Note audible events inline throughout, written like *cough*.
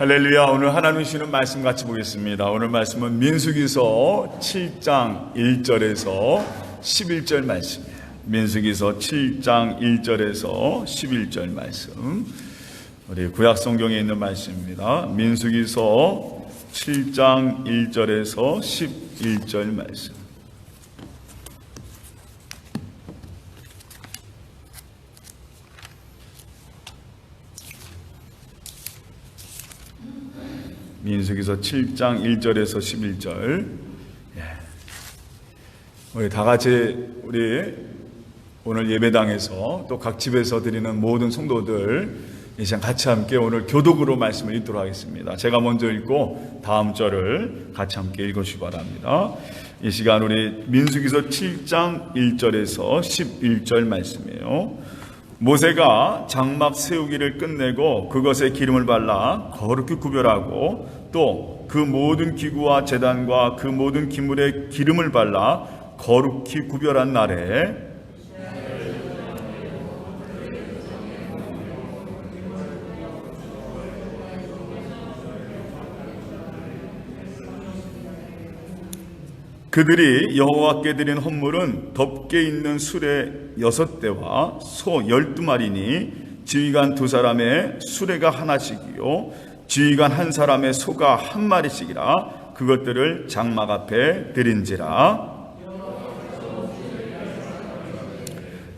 할렐루야. 오늘 하나님 주시는 말씀 같이 보겠습니다. 오늘 말씀은 민수기서 7장 1절에서 11절 말씀이에요. 민수기서 7장 1절에서 11절 말씀. 우리 구약 성경에 있는 말씀입니다. 민수기서 7장 1절에서 11절 말씀. 민수기서 7장 1절에서 11절. 예. 우리 다 같이 우리 오늘 예배당에서 또 각 집에서 드리는 모든 성도들 이 시간 같이 함께 오늘 교독으로 말씀을 읽도록 하겠습니다. 제가 먼저 읽고 다음 절을 같이 함께 읽으시기 바랍니다. 이 시간 우리 민수기서 7장 1절에서 11절 말씀이에요. 모세가 장막 세우기를 끝내고 그것에 기름을 발라 거룩히 구별하고 또 그 모든 기구와 재단과 그 모든 기물에 기름을 발라 거룩히 구별한 날에 그들이 여호와께 드린 헌물은 덮개 있는 수레 여섯 대와 소 열두 마리니 지휘관 두 사람의 수레가 하나씩이요 지휘관 한 사람의 소가 한 마리씩이라 그것들을 장막 앞에 드린지라.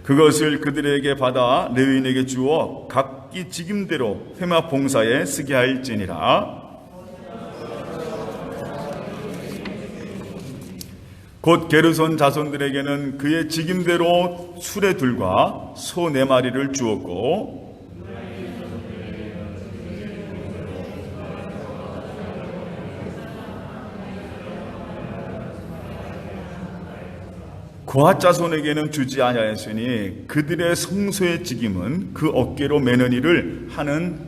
그것을 그들에게 받아 레위인에게 주어 각기 직임대로 회마 봉사에 쓰게 할지니라 곧 게르손 자손들에게는 그의 직임대로 수레 둘과 소 네 마리를 주었고 고아 자손에게는 주지 아니하였으니 그들의 성소의 직임은 그 어깨로 매는 일을 하는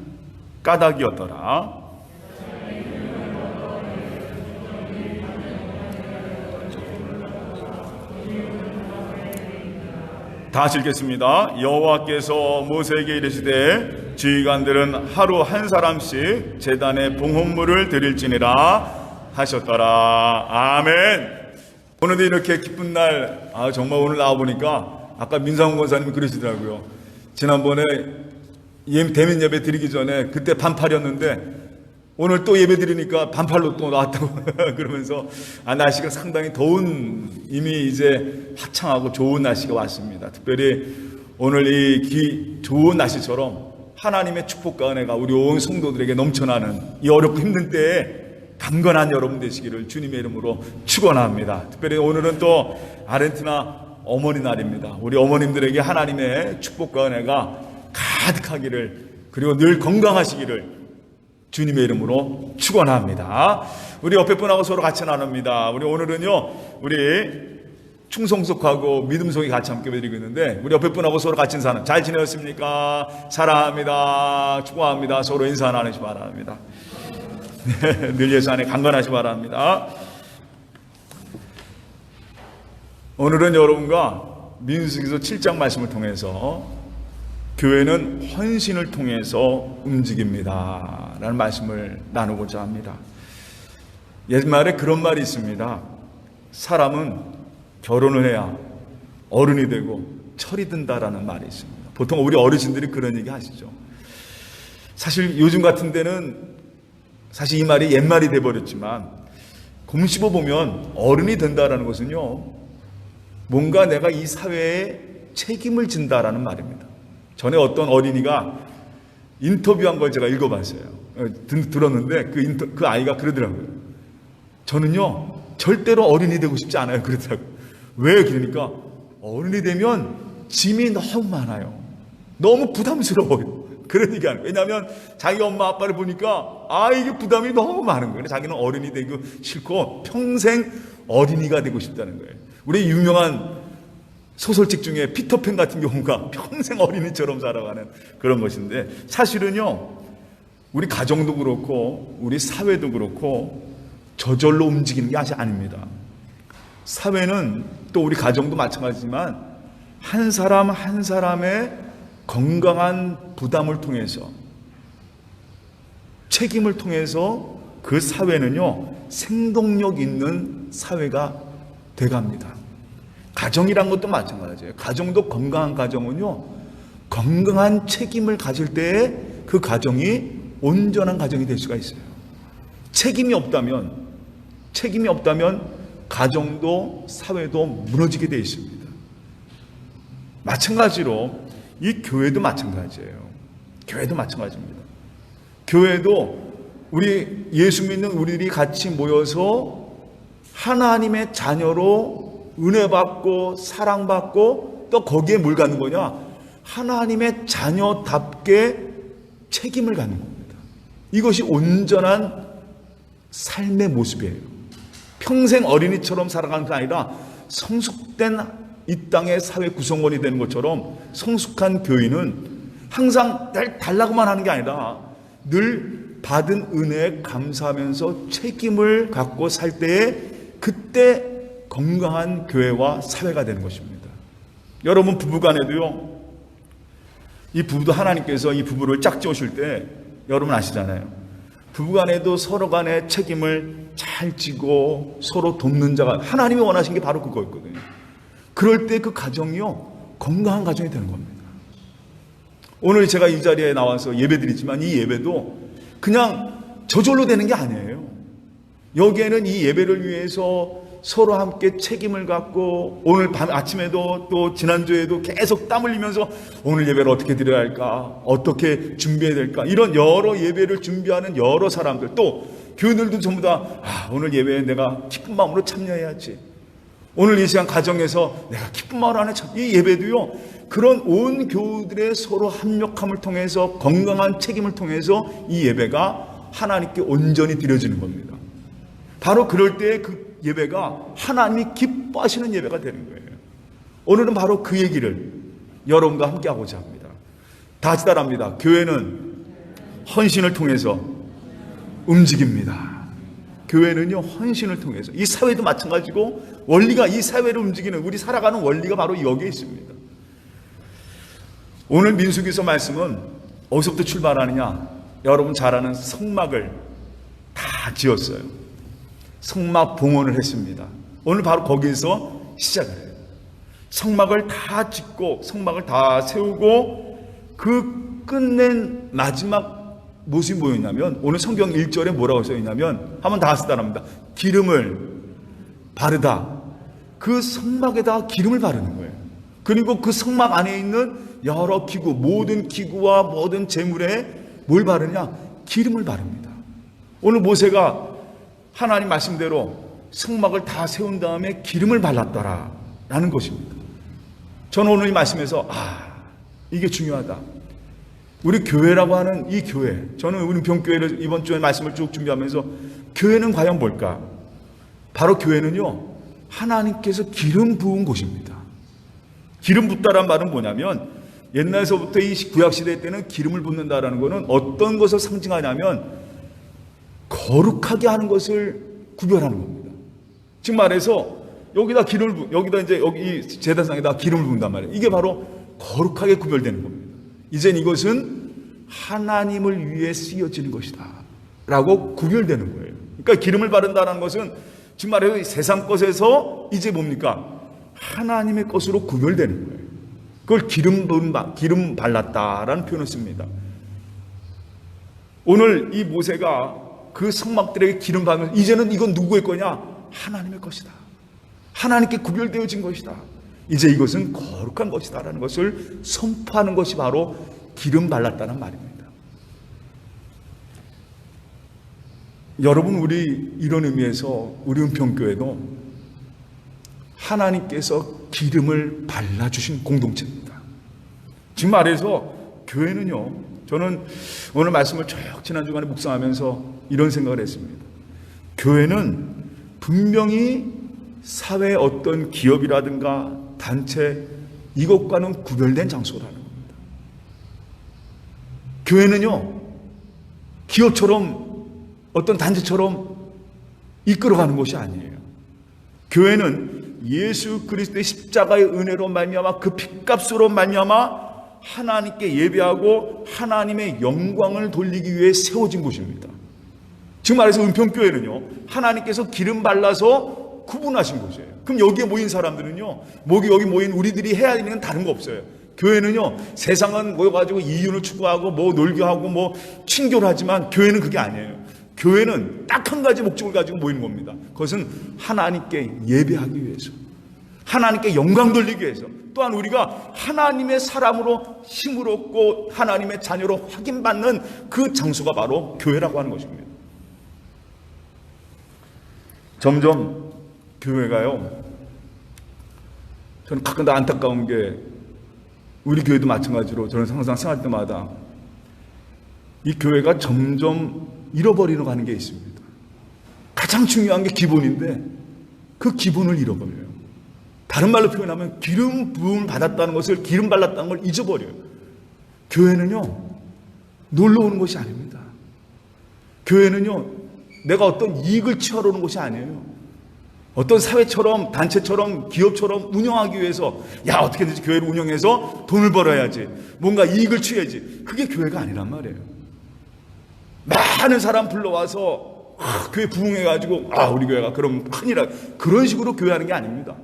까닭이었더라. 다시 읽겠습니다. 여호와께서 모세에게 이르시되 지휘관들은 하루 한 사람씩 제단에 봉헌물을 드릴지니라 하셨더라. 아멘. 오늘도 이렇게 기쁜 날, 아 정말 오늘 나와 보니까 아까 민상훈 권사님이 그러시더라고요. 지난번에 예- 대면 예배 드리기 전에 그때 반팔이었는데 오늘 또 예배 드리니까 반팔로 또 나왔다고 *laughs* 그러면서 아 날씨가 상당히 더운 이미 이제 화창하고 좋은 날씨가 왔습니다. 특별히 오늘 이 기, 좋은 날씨처럼 하나님의 축복과 은혜가 우리 온 성도들에게 넘쳐나는 이 어렵고 힘든 때에 강건한 여러분 되시기를 주님의 이름으로 축원합니다. 특별히 오늘은 또 아르헨티나 어머니 날입니다. 우리 어머님들에게 하나님의 축복과 은혜가 가득하기를 그리고 늘 건강하시기를 주님의 이름으로 축원합니다. 우리 옆에 분하고 서로 같이 나눕니다. 우리 오늘은요, 우리 충성 속하고 믿음 속이 같이 함께 드리고 있는데 우리 옆에 분하고 서로 같이 인사는 잘 지내셨습니까? 사랑합니다. 축원합니다. 서로 인사 나누시 바랍니다. *laughs* 네, 늘 예수 안에 강건하시 바랍니다. 오늘은 여러분과 민수기서 7장 말씀을 통해서 교회는 헌신을 통해서 움직입니다. 라는 말씀을 나누고자 합니다. 옛말에 그런 말이 있습니다. 사람은 결혼을 해야 어른이 되고 철이 든다라는 말이 있습니다. 보통 우리 어르신들이 그런 얘기 하시죠. 사실 요즘 같은 데는 사실 이 말이 옛말이 돼버렸지만 곰씹어 보면 어른이 된다라는 것은요 뭔가 내가 이 사회에 책임을 진다라는 말입니다. 전에 어떤 어린이가 인터뷰한 걸 제가 읽어봤어요. 어, 들- 들었는데 그, 인터, 그 아이가 그러더라고요. 저는요 절대로 어른이 되고 싶지 않아요. 그러더라고요. 왜 그러니까 어른이 되면 짐이 너무 많아요. 너무 부담스러워요. *laughs* 하는 왜냐하면 자기 엄마 아빠를 보니까 아 이게 부담이 너무 많은 거예요. 자기는 어른이 되고 싫고 평생 어린이가 되고 싶다는 거예요. 우리 유명한 소설책 중에 피터팬 같은 경우가 *laughs* 평생 어린이처럼 살아가는 그런 것인데 사실은요 우리 가정도 그렇고 우리 사회도 그렇고 저절로 움직이는 게 아직 아닙니다. 사회는 또 우리 가정도 마찬가지지만 한 사람 한 사람의 건강한 부담을 통해서 책임을 통해서 그 사회는요, 생동력 있는 사회가 돼갑니다. 가정이란 것도 마찬가지예요. 가정도 건강한 가정은요, 건강한 책임을 가질 때에 그 가정이 온전한 가정이 될 수가 있어요. 책임이 없다면, 책임이 없다면 가정도 사회도 무너지게 되어 있습니다. 마찬가지로 이 교회도 마찬가지예요. 교회도 마찬가지입니다. 교회도 우리 예수 믿는 우리들이 같이 모여서 하나님의 자녀로 은혜 받고 사랑 받고 또 거기에 뭘 갖는 거냐? 하나님의 자녀답게 책임을 갖는 겁니다. 이것이 온전한 삶의 모습이에요. 평생 어린이처럼 살아가는 게 아니라 성숙된 이 땅의 사회 구성원이 되는 것처럼 성숙한 교인은 항상 날 달라고만 하는 게 아니라 늘 받은 은혜에 감사하면서 책임을 갖고 살 때에 그때 건강한 교회와 사회가 되는 것입니다. 여러분 부부간에도요. 이 부부도 하나님께서 이 부부를 짝지으실 때 여러분 아시잖아요. 부부간에도 서로 간의 책임을 잘 지고 서로 돕는 자가 하나님이 원하신 게 바로 그거였거든요. 그럴 때 그 가정이요 건강한 가정이 되는 겁니다. 오늘 제가 이 자리에 나와서 예배드리지만 이 예배도 그냥 저절로 되는 게 아니에요. 여기에는 이 예배를 위해서 서로 함께 책임을 갖고 오늘 밤 아침에도 또 지난주에도 계속 땀 흘리면서 오늘 예배를 어떻게 드려야 할까? 어떻게 준비해야 될까? 이런 여러 예배를 준비하는 여러 사람들 또 교인들도 전부 다 아, 오늘 예배에 내가 기쁜 마음으로 참여해야지. 오늘 이 시간 가정에서 내가 기쁜 마음 안에 참, 이 예배도요, 그런 온 교우들의 서로 합력함을 통해서 건강한 책임을 통해서 이 예배가 하나님께 온전히 드려지는 겁니다. 바로 그럴 때 그 예배가 하나님이 기뻐하시는 예배가 되는 거예요. 오늘은 바로 그 얘기를 여러분과 함께 하고자 합니다. 다시 따라합니다. 교회는 헌신을 통해서 움직입니다. 교회는요, 헌신을 통해서. 이 사회도 마찬가지고, 원리가, 이 사회를 움직이는, 우리 살아가는 원리가 바로 여기에 있습니다. 오늘 민수기서 말씀은 어디서부터 출발하느냐? 여러분 잘 아는 성막을 다 지었어요. 성막 봉헌을 했습니다. 오늘 바로 거기에서 시작을 해요. 성막을 다 짓고, 성막을 다 세우고, 그 끝낸 마지막 무엇이 뭐였냐면 오늘 성경 1절에 뭐라고 써 있냐면 한번 다 쓰다랍니다. 기름을 바르다. 그 성막에다 기름을 바르는 거예요. 그리고 그 성막 안에 있는 여러 기구, 모든 기구와 모든 재물에 뭘 바르냐? 기름을 바릅니다. 오늘 모세가 하나님 말씀대로 성막을 다 세운 다음에 기름을 발랐더라. 라는 것입니다. 저는 오늘 이 말씀에서, 아, 이게 중요하다. 우리 교회라고 하는 이 교회, 저는 우리 병교회를 이번 주에 말씀을 쭉 준비하면서 교회는 과연 뭘까? 바로 교회는요, 하나님께서 기름 부은 곳입니다. 기름 붓다란 말은 뭐냐면 옛날서부터 이 구약시대 때는 기름을 붓는다라는 것은 어떤 것을 상징하냐면 거룩하게 하는 것을 구별하는 겁니다. 즉 말해서 여기다 기름을 부, 여기다 이제 여기 제단상에다 기름을 붓는단 말이에요. 이게 바로 거룩하게 구별되는 겁니다. 이젠 이것은 하나님을 위해 쓰여지는 것이다. 라고 구별되는 거예요. 그러니까 기름을 바른다는 것은 즉 말해서 세상 것에서 이제 뭡니까? 하나님의 것으로 구별되는 거예요. 그걸 기름 부 기름 발랐다라는 표현을 씁니다. 오늘 이 모세가 그 성막들에게 기름 바르면 이제는 이건 누구의 거냐? 하나님의 것이다. 하나님께 구별되어진 것이다. 이제 이것은 거룩한 것이다라는 것을 선포하는 것이 바로 기름 발랐다는 말입니다. 여러분 우리 이런 의미에서 우리 은평교회도 하나님께서 기름을 발라주신 공동체입니다. 지금 말해서 교회는요, 저는 오늘 말씀을 쭉 지난 주간에 묵상하면서 이런 생각을 했습니다. 교회는 분명히 사회 어떤 기업이라든가 단체 이것과는 구별된 장소라는 겁니다. 교회는요, 기업처럼 어떤 단체처럼 이끌어가는 것이 아니에요. 교회는 예수 그리스도의 십자가의 은혜로 말미암아 그 핏값으로 말미암아 하나님께 예배하고 하나님의 영광을 돌리기 위해 세워진 곳입니다. 지금 말해서 은평교회는요, 하나님께서 기름 발라서 구분하신 곳이에요. 그럼 여기에 모인 사람들은요, 여기, 여기 모인 우리들이 해야 되는 건 다른 거 없어요. 교회는요, 세상은 모여가지고 이윤을 추구하고, 뭐 놀교하고, 뭐 친교를 하지만, 교회는 그게 아니에요. 교회는 딱 한 가지 목적을 가지고 모이는 겁니다. 그것은 하나님께 예배하기 위해서. 하나님께 영광 돌리기 위해서. 또한 우리가 하나님의 사람으로 힘을 얻고 하나님의 자녀로 확인받는 그 장소가 바로 교회라고 하는 것입니다. 점점 교회가요. 저는 가끔 다 안타까운 게 우리 교회도 마찬가지로 저는 항상 생활 때마다 이 교회가 점점 잃어버리러 가는 게 있습니다. 가장 중요한 게 기본인데 그 기본을 잃어버려요. 다른 말로 표현하면 기름 부음을 받았다는 것을 기름 발랐다는 걸 잊어버려요. 교회는요, 놀러 오는 것이 아닙니다. 교회는요, 내가 어떤 이익을 취하러 오는 것이 아니에요. 어떤 사회처럼, 단체처럼, 기업처럼 운영하기 위해서, 야, 어떻게든지 교회를 운영해서 돈을 벌어야지. 뭔가 이익을 취해야지. 그게 교회가 아니란 말이에요. 많은 사람 불러와서, 아, 교회 부흥해가지고, 아, 우리 교회가 그럼 큰일이라. 그런 식으로 교회하는 게 아닙니다.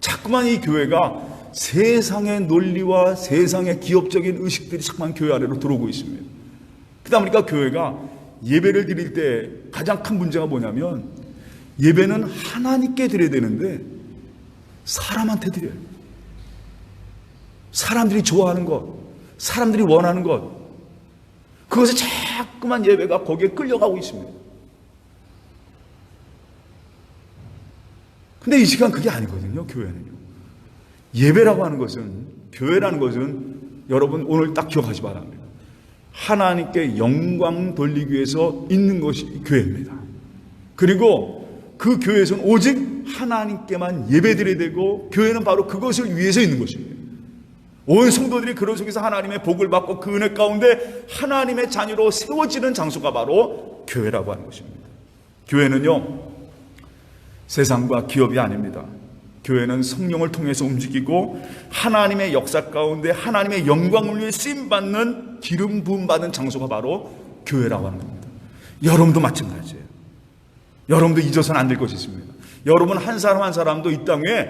자꾸만 이 교회가 세상의 논리와 세상의 기업적인 의식들이 자꾸만 교회 안으로 들어오고 있습니다. 그러다 보니까 교회가 예배를 드릴 때 가장 큰 문제가 뭐냐면 예배는 하나님께 드려야 되는데 사람한테 드려요. 사람들이 좋아하는 것, 사람들이 원하는 것, 그것에 자꾸만 예배가 거기에 끌려가고 있습니다. 근데 이 시간 그게 아니거든요, 교회는요. 예배라고 하는 것은, 교회라는 것은 여러분 오늘 딱 기억하시 기 바랍니다. 하나님께 영광 돌리기 위해서 있는 것이 교회입니다. 그리고 그 교회에서는 오직 하나님께만 예배드려야 되고 교회는 바로 그것을 위해서 있는 것입니다. 온 성도들이 그런 속에서 하나님의 복을 받고 그 은혜 가운데 하나님의 자녀로 세워지는 장소가 바로 교회라고 하는 것입니다. 교회는요, 세상과 기업이 아닙니다. 교회는 성령을 통해서 움직이고 하나님의 역사 가운데 하나님의 영광을 위해 쓰임 받는 기름 부음 받는 장소가 바로 교회라고 하는 겁니다. 여러분도 마찬가지예요. 여러분도 잊어서는 안 될 것이 있습니다. 여러분 한 사람 한 사람도 이 땅에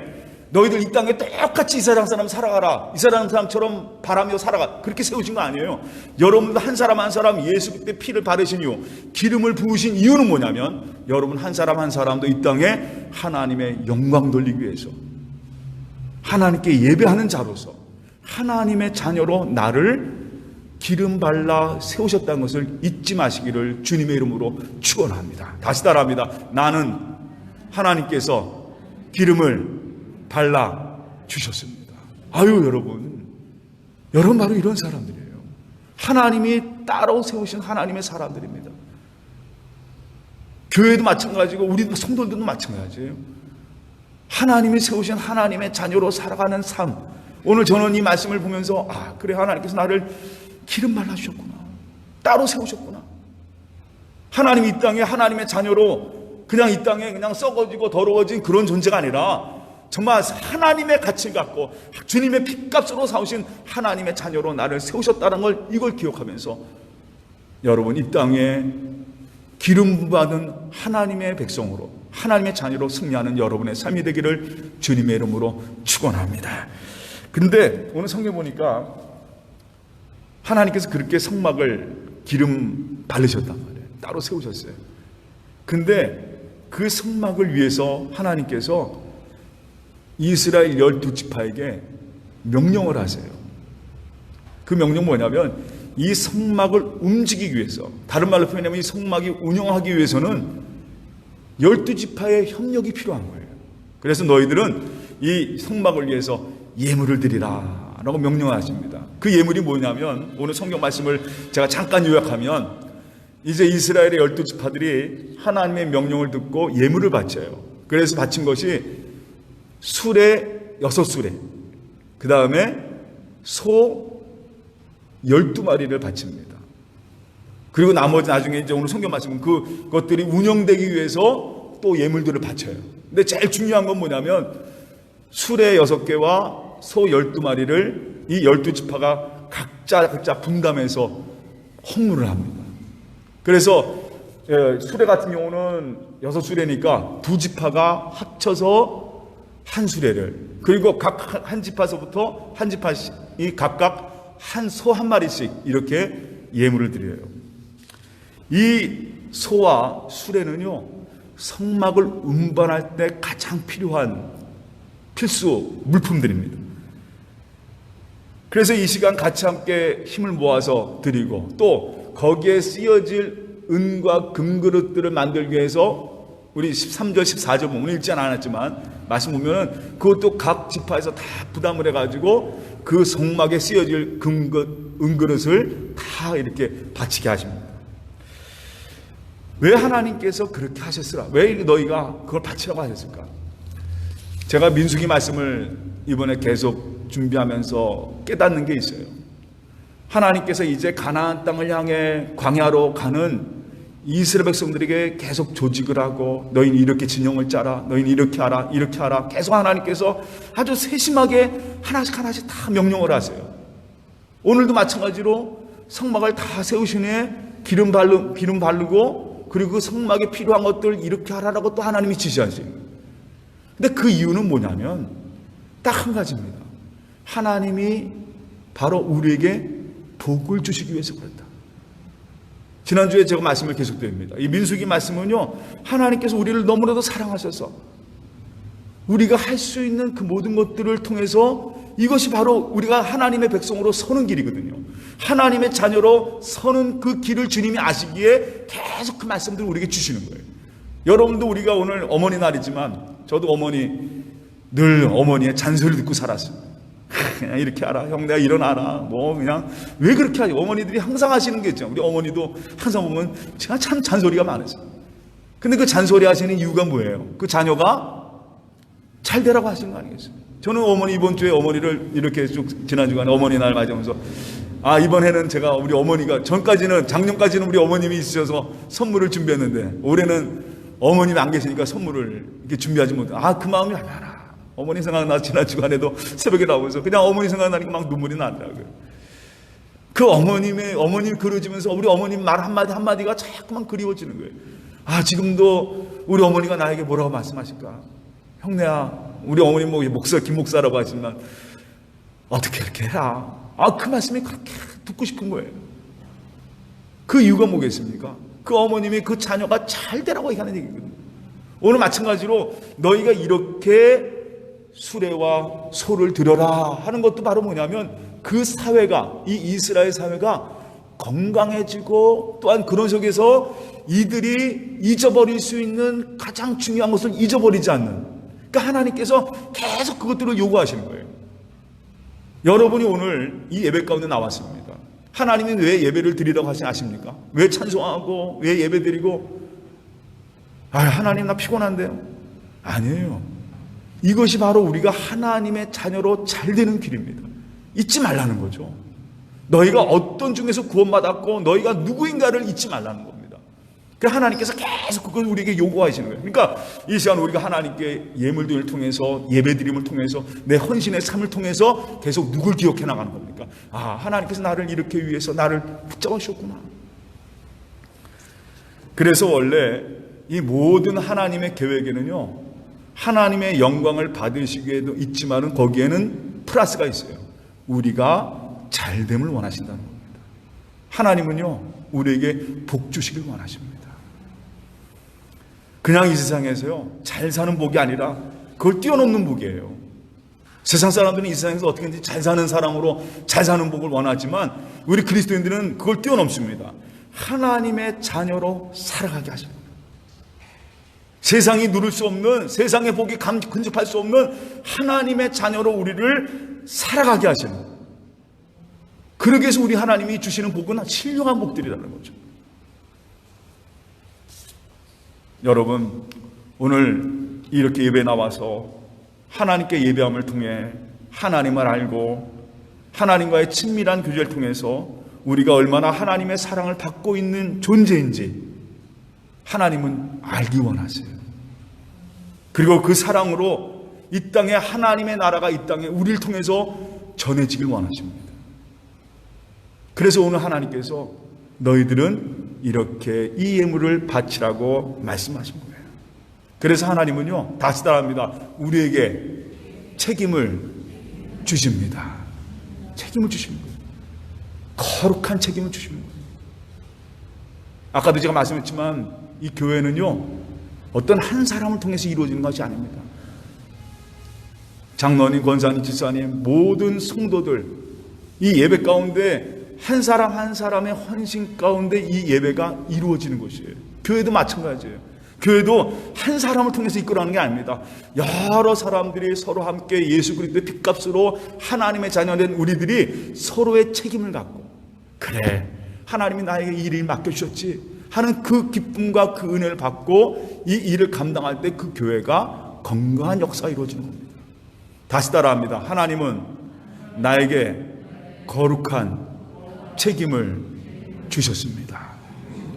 너희들 이 땅에 똑같이 이 세상 사람 살아가라. 이 세상 사람처럼 바라며 살아가. 그렇게 세우신 거 아니에요. 여러분도 한 사람 한 사람 예수 그때 피를 바르신 이유, 기름을 부으신 이유는 뭐냐면 여러분 한 사람 한 사람도 이 땅에 하나님의 영광 돌리기 위해서 하나님께 예배하는 자로서 하나님의 자녀로 나를 기름 발라 세우셨다는 것을 잊지 마시기를 주님의 이름으로 축원합니다. 다시 따라합니다. 나는 하나님께서 기름을 발라 주셨습니다. 아유, 여러분. 여러분 바로 이런 사람들이에요. 하나님이 따로 세우신 하나님의 사람들입니다. 교회도 마찬가지고 우리 성도들도 마찬가지예요. 하나님이 세우신 하나님의 자녀로 살아가는 삶. 오늘 저는 이 말씀을 보면서 아, 그래 하나님께서 나를 기름 발라 주셨구나. 따로 세우셨구나. 하나님 이 땅에 하나님의 자녀로 그냥 이 땅에 그냥 썩어지고 더러워진 그런 존재가 아니라 정말 하나님의 가치를 갖고 주님의 핏값으로 사오신 하나님의 자녀로 나를 세우셨다는 걸 이걸 기억하면서 여러분 이 땅에 기름 받은 하나님의 백성으로 하나님의 자녀로 승리하는 여러분의 삶이 되기를 주님의 이름으로 축원합니다. 근데 오늘 성경 보니까 하나님께서 그렇게 성막을 기름 바르셨단 말이에요. 따로 세우셨어요. 근데 그 성막을 위해서 하나님께서 이스라엘 열두 지파에게 명령을 하세요. 그 명령 뭐냐면 이 성막을 움직이기 위해서 다른 말로 표현하면 이 성막이 운영하기 위해서는 열두 지파의 협력이 필요한 거예요. 그래서 너희들은 이 성막을 위해서 예물을 드리라 라고 명령하십니다. 그 예물이 뭐냐면 오늘 성경 말씀을 제가 잠깐 요약하면 이제 이스라엘의 열두 지파들이 하나님의 명령을 듣고 예물을 바쳐요. 그래서 바친 것이 수레 여섯 수레, 그 다음에 소 열두 마리를 바칩니다. 그리고 나머지 나중에 이제 오늘 성경 말씀은 그것들이 운영되기 위해서 또 예물들을 바쳐요. 근데 제일 중요한 건 뭐냐면 수레 여섯 개와 소 열두 마리를 이 열두 지파가 각자 각자 분담해서 헌물을 합니다. 그래서 예, 수레 같은 경우는 여섯 수레니까 두 지파가 합쳐서 한 수레를 그리고 각한 지파서부터 한 지파이 각각 한 소 한 마리씩 이렇게 예물을 드려요. 이 소와 수레는요 성막을 운반할 때 가장 필요한 필수 물품들입니다. 그래서 이 시간 같이 함께 힘을 모아서 드리고 또 거기에 쓰여질 은과 금그릇들을 만들기 위해서 우리 13절, 14절 보면 읽지는 않았지만 말씀 보면은 그것도 각 지파에서 다 부담을 해가지고 그 성막에 쓰여질 금그릇, 은그릇을 다 이렇게 바치게 하십니다. 왜 하나님께서 그렇게 하셨으라? 왜 너희가 그걸 바치라고 하셨을까? 제가 민수기 말씀을 이번에 계속 준비하면서 깨닫는 게 있어요. 하나님께서 이제 가나안 땅을 향해 광야로 가는 이스라엘 백성들에게 계속 조직을 하고 너희는 이렇게 진영을 짜라 너희는 이렇게 하라 이렇게 하라 계속 하나님께서 아주 세심하게 하나씩 하나씩 다 명령을 하세요. 오늘도 마찬가지로 성막을 다 세우신 후에 기름 바르 기름 바르고 그리고 그 성막에 필요한 것들 이렇게 하라라고 또 하나님이 지시하시는 거예요. 근데 그 이유는 뭐냐면 딱 한 가지입니다. 하나님이 바로 우리에게 복을 주시기 위해서 그랬다. 지난주에 제가 말씀을 계속드립니다. 이 민수기 말씀은요, 하나님께서 우리를 너무나도 사랑하셔서 우리가 할 수 있는 그 모든 것들을 통해서 이것이 바로 우리가 하나님의 백성으로 서는 길이거든요. 하나님의 자녀로 서는 그 길을 주님이 아시기에 계속 그 말씀들을 우리에게 주시는 거예요. 여러분도 우리가 오늘 어머니 날이지만 저도 어머니 늘 어머니의 잔소리 듣고 살았어요. 그냥 이렇게 하라. 형 내가 일어나라. 뭐 그냥 왜 그렇게 하지? 어머니들이 항상 하시는 게 있죠. 우리 어머니도 항상 보면 제가 참 잔소리가 많으세요. 근데 그 잔소리 하시는 이유가 뭐예요? 그 자녀가 잘 되라고 하시는 거 아니겠어요? 저는 어머니 이번 주에 어머니를 이렇게 쭉 지난 주간에 어머니 날 맞으면서 아 이번 해는 제가 우리 어머니가 전까지는 작년까지는 우리 어머님이 있으셔서 선물을 준비했는데 올해는 어머님이 안 계시니까 선물을 이렇게 준비하지 못해. 아 그 마음이 얼마나 어머니 생각나 지난 주간에도 새벽에 나오면서 그냥 어머니 생각나니까 막 눈물이 나더라고요. 그 어머님의 어머님 그려지면서 우리 어머님 말 한마디 한마디가 자꾸만 그리워지는 거예요. 아 지금도 우리 어머니가 나에게 뭐라고 말씀하실까? 형네야 우리 어머님 뭐 목사 김 목사라고 하지만 어떻게 이렇게 해라. 아 그 말씀이 그렇게 듣고 싶은 거예요. 그 이유가 뭐겠습니까? 그 어머님이 그 자녀가 잘 되라고 얘기하는 얘기거든요. 오늘 마찬가지로 너희가 이렇게 수레와 소를 들여라 하는 것도 바로 뭐냐면 그 사회가 이 이스라엘 사회가 건강해지고 또한 그런 속에서 이들이 잊어버릴 수 있는 가장 중요한 것을 잊어버리지 않는 그러니까 하나님께서 계속 그것들을 요구하시는 거예요. 여러분이 오늘 이 예배 가운데 나왔습니다. 하나님이 왜 예배를 드리라고 하시 아십니까? 왜 찬송하고 왜 예배 드리고 아 하나님 나 피곤한데요. 아니에요. 이것이 바로 우리가 하나님의 자녀로 잘 되는 길입니다. 잊지 말라는 거죠. 너희가 어떤 중에서 구원받았고 너희가 누구인가를 잊지 말라는 겁니다. 그 하나님께서 계속 그걸 우리에게 요구하시는 거예요. 그러니까 이 시간 우리가 하나님께 예물들을 통해서 예배드림을 통해서 내 헌신의 삶을 통해서 계속 누굴 기억해 나가는 겁니까? 아 하나님께서 나를 이렇게 위해서 나를 붙잡으셨구나. 그래서 원래 이 모든 하나님의 계획에는요 하나님의 영광을 받으시기에도 있지만은 거기에는 플러스가 있어요. 우리가 잘됨을 원하신다는 겁니다. 하나님은요, 우리에게 복 주시길 원하십니다. 그냥 이 세상에서요, 잘 사는 복이 아니라 그걸 뛰어넘는 복이에요. 세상 사람들은 이 세상에서 어떻게든지 잘 사는 사람으로 잘 사는 복을 원하지만 우리 그리스도인들은 그걸 뛰어넘습니다. 하나님의 자녀로 살아가게 하십니다. 세상이 누릴 수 없는 세상의 복이 감, 근접할 수 없는 하나님의 자녀로 우리를 살아가게 하시는 그러기 위해서 우리 하나님이 주시는 복은 신령한 복들이라는 거죠. 여러분 오늘 이렇게 예배 나와서 하나님께 예배함을 통해 하나님을 알고 하나님과의 친밀한 교제를 통해서 우리가 얼마나 하나님의 사랑을 받고 있는 존재인지 하나님은 알기 원하세요. 그리고 그 사랑으로 이 땅에 하나님의 나라가 이 땅에 우리를 통해서 전해지길 원하십니다. 그래서 오늘 하나님께서 너희들은 이렇게 이 예물을 바치라고 말씀하신 거예요. 그래서 하나님은요, 다시 따라합니다. 우리에게 책임을 주십니다. 책임을 주시는 거예요. 거룩한 책임을 주시는 거예요. 아까도 제가 말씀했지만 이 교회는요, 어떤 한 사람을 통해서 이루어지는 것이 아닙니다. 장로님, 권사님, 집사님, 모든 성도들, 이 예배 가운데 한 사람 한 사람의 헌신 가운데 이 예배가 이루어지는 것이에요. 교회도 마찬가지예요. 교회도 한 사람을 통해서 이끌어가는 게 아닙니다. 여러 사람들이 서로 함께 예수 그리스도의 핏값으로 하나님의 자녀된 우리들이 서로의 책임을 갖고 그래 하나님이 나에게 이 일을 맡겨주셨지 하는 그 기쁨과 그 은혜를 받고 이 일을 감당할 때 그 교회가 건강한 역사가 이루어지는 겁니다. 다시 따라합니다. 하나님은 나에게 거룩한 책임을 주셨습니다.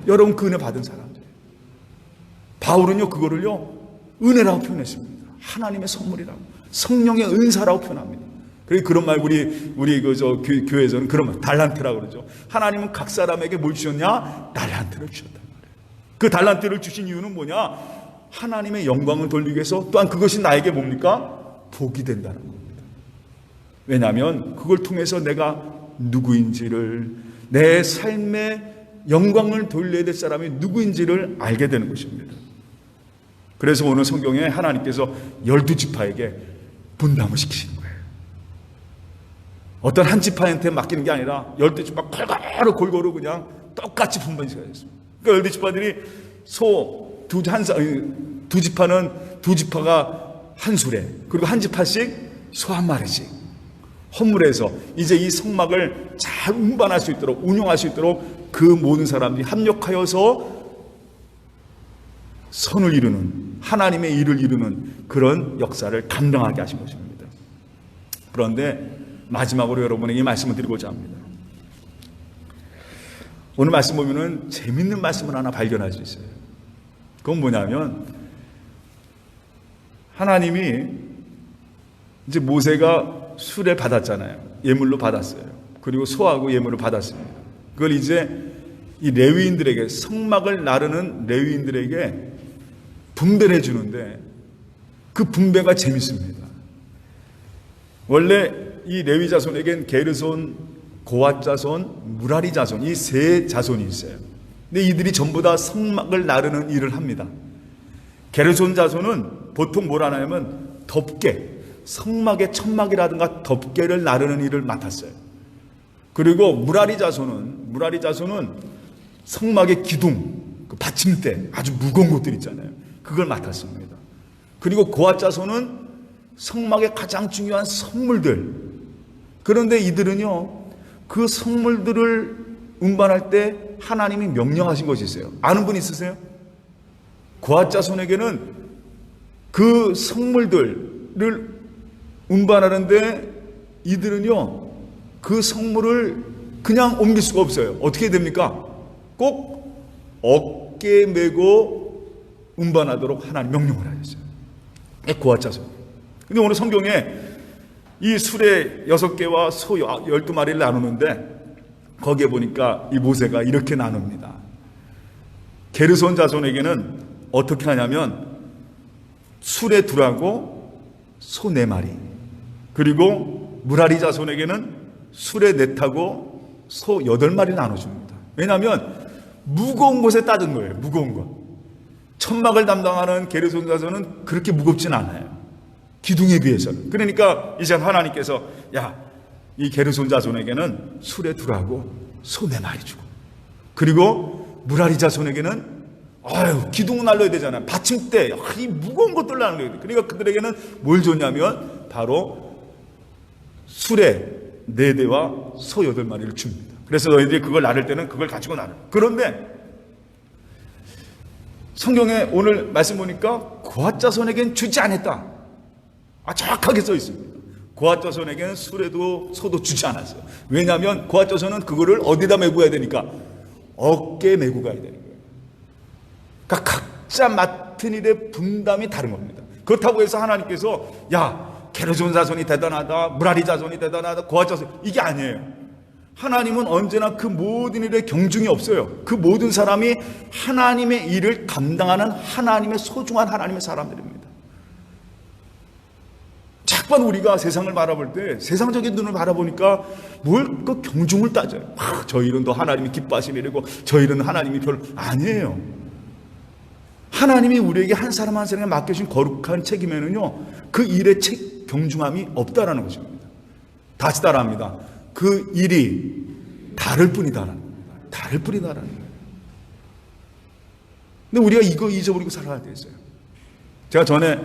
여러분 그 은혜 받은 사람들. 바울은요 그거를요 은혜라고 표현했습니다. 하나님의 선물이라고 성령의 은사라고 표현합니다. 그래 그런 말 우리 우리 그저 교회에서는 그런 말 달란트라고 그러죠. 하나님은 각 사람에게 뭘 주셨냐? 달란트를 말이에요. 그 달란트를 주신 이유는 뭐냐? 하나님의 영광을 돌리기 위해서 또한 그것이 나에게 뭡니까? 복이 된다는 겁니다. 왜냐하면 그걸 통해서 내가 누구인지를 내 삶의 영광을 돌려야 될 사람이 누구인지를 알게 되는 것입니다. 그래서 오늘 성경에 하나님께서 열두 지파에게 분담을 거예요. 어떤 한 지파한테 맡기는 게 아니라 열두 지파 골고루 골고루 그냥 똑같이 분반이 되었습니다. 그러니까 열두 지파들이 소두한두 지파는 두 지파가 한 수레 그리고 한 지파씩 소 한 마리씩 헌물에서 이제 이 성막을 잘 운반할 수 있도록 운영할 수 있도록 그 모든 사람들이 합력하여서 선을 이루는 하나님의 일을 이루는 그런 역사를 감당하게 하신 것입니다. 그런데 마지막으로 여러분에게 이 말씀을 드리고자 합니다. 오늘 말씀 보면은 재밌는 말씀을 하나 발견할 수 있어요. 그건 뭐냐면 하나님이 이제 모세가 수레 받았잖아요. 예물로 받았어요. 그리고 소하고 예물을 받았습니다. 그걸 이제 이 레위인들에게 성막을 나르는 레위인들에게 분배를 해주는데 그 분배가 재밌습니다. 원래 이 레위 자손에겐 게르손, 고앗 자손, 무라리 자손 이 세 자손이 있어요. 근데 이들이 전부 다 성막을 나르는 일을 합니다. 게르손 자손은 보통 뭘 하냐면 덮개, 성막의 천막이라든가 덮개를 나르는 일을 맡았어요. 그리고 무라리 자손은 무라리 자손은 성막의 기둥, 그 받침대 아주 무거운 것들 있잖아요. 그걸 맡았습니다. 그리고 고앗 자손은 성막의 가장 중요한 선물들. 그런데 이들은요, 그 선물들을 운반할 때 하나님이 명령하신 것이 있어요. 아는 분 있으세요? 고앗 자손에게는 그 선물들을 운반하는데 이들은요, 그 성물을 그냥 옮길 수가 없어요. 어떻게 됩니까? 꼭 어깨 메고 운반하도록 하나님 명령을 하셨어요. 고아자손. 근데 오늘 성경에 이 수레 여섯 개와 소 열두 마리를 나누는데 거기에 보니까 이 모세가 이렇게 나눕니다. 게르손 자손에게는 어떻게 하냐면 수레 둘하고 소 네 마리 그리고 무라리 자손에게는 수레 넷하고 소 여덟 마리 나눠줍니다. 왜냐하면 무거운 곳에 따진 거예요. 무거운 것. 천막을 담당하는 게르손 자손은 그렇게 무겁진 않아요. 기둥에 비해서는. 그러니까 이제 하나님께서 야, 이 게르손 자손에게는 수레 둘하고 소네 마리 주고 그리고 무라리 자손에게는 아유 기둥 날려야 되잖아요. 받침대 이 무거운 것들 나는 거예요. 그러니까 그들에게는 뭘 줬냐면 바로 수레 네 대와 소 여덟 마리를 줍니다. 그래서 너희들이 그걸 나를 때는 그걸 가지고 나를. 그런데 성경에 오늘 말씀 보니까 고아자손에겐 주지 않았다. 아, 정확하게 써 있습니다. 고아자손에게는 수레도 소도 주지 않았어요. 왜냐하면 고아자손은 그거를 어디다 메고 가야 되니까 어깨에 메고 가야 되는 거예요. 그러니까 각자 맡은 일의 분담이 다른 겁니다. 그렇다고 해서 하나님께서 야 게르존 자손이 대단하다, 무라리 자손이 대단하다, 고아 자손 이게 아니에요. 하나님은 언제나 그 모든 일에 경중이 없어요. 그 모든 사람이 하나님의 일을 감당하는 하나님의 소중한 하나님의 사람들입니다. 자꾸만 우리가 세상을 바라볼 때 세상적인 눈을 바라보니까 뭘 그 경중을 따져요. 아, 저 일은 또 하나님이 기뻐하시는 일이고 저 일은 하나님이 별 아니에요. 하나님이 우리에게 한 사람 한 사람에 맡겨진 거룩한 책임에는요 그 일의 책 경중함이 없다라는 것입니다. 다시 따라합니다. 그 일이 다를 뿐이다라는 겁니다. 다를 뿐이다라는 거예요. 근데 우리가 이거 잊어버리고 살아야 되어요 제가 전에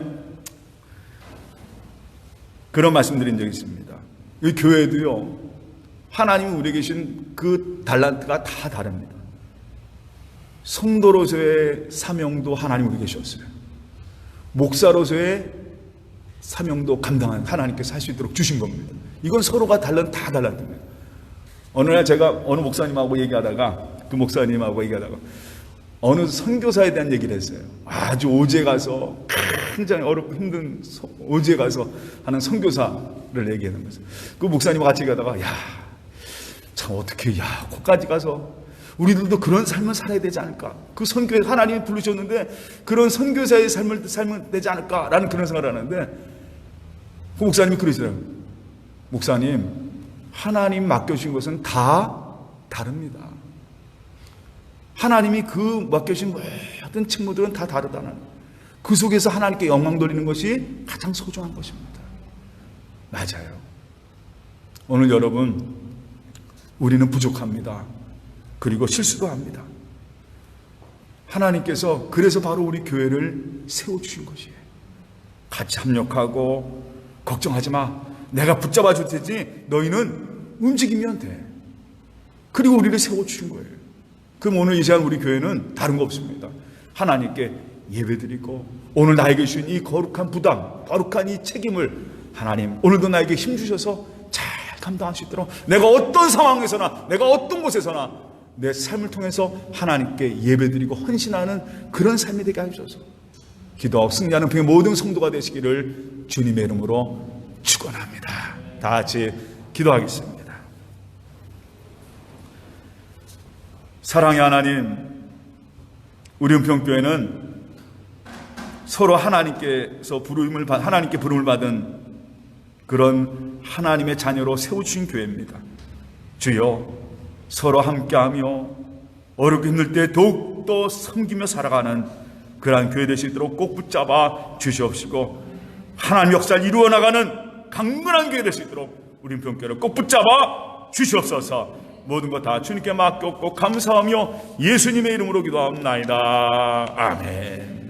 그런 말씀드린 적이 있습니다. 이 교회도요, 하나님이 우리에게 주신 그 달란트가 다 다릅니다. 성도로서의 사명도 하나님 우리에게 주셨어요. 목사로서의 사명도 감당한 하나님께서 할 수 있도록 주신 겁니다. 이건 서로가 달란, 다 달랐습니다. 어느 날 제가 어느 목사님하고 얘기하다가 그 목사님하고 얘기하다가 어느 선교사에 대한 얘기를 했어요. 아주 오제 가서 굉장히 어렵고 힘든 서- 오제 가서 하는 선교사를 얘기하는 거죠. 그 목사님과 같이 가다가 야, 참 어떻게 야, 거기까지 가서 우리들도 그런 삶을 살아야 되지 않을까? 그 선교에 하나님이 부르셨는데 그런 선교사의 삶을 살면 되지 않을까라는 그런 생각을 하는데 그 목사님이 그러시더라고요. 목사님, 하나님 맡겨주신 것은 다 다릅니다. 하나님이 그 맡겨진 모든 직무들은 다 다르다는. 그 속에서 하나님께 영광 돌리는 것이 가장 소중한 것입니다. 맞아요. 오늘 여러분, 우리는 부족합니다. 그리고 실수도 합니다. 하나님께서 그래서 바로 우리 교회를 세워주신 것이에요. 같이 합력하고, 걱정하지 마. 내가 붙잡아 줄 테지 너희는 움직이면 돼. 그리고 우리를 세워주신 거예요. 그럼 오늘 이 시간 우리 교회는 다른 거 없습니다. 하나님께 예배드리고 오늘 나에게 주신 이 거룩한 부담, 거룩한 이 책임을 하나님 오늘도 나에게 힘 주셔서 잘 감당할 수 있도록 내가 어떤 상황에서나 내가 어떤 곳에서나 내 삶을 통해서 하나님께 예배드리고 헌신하는 그런 삶이 되게 하셔서 기도하고 승리하는 그 모든 성도가 되시기를 주님의 이름으로 축원합니다. 다 같이 기도하겠습니다. 사랑의 하나님, 우리 은평교회는 서로 하나님께서 부름을 받, 하나님께 부름을 받은 그런 하나님의 자녀로 세워주신 교회입니다. 주여, 서로 함께하며 어렵고 힘들 때 더욱더 섬기며 살아가는 그러한 교회 있도록 꼭 붙잡아 주시옵시고 하나님 역사를 이루어 나가는 강건한 교회 될 수 있도록 우리 은평교회를 꼭 붙잡아 주시옵소서 모든 것 다 주님께 맡겼고 감사하며 예수님의 이름으로 기도합니다. 아멘.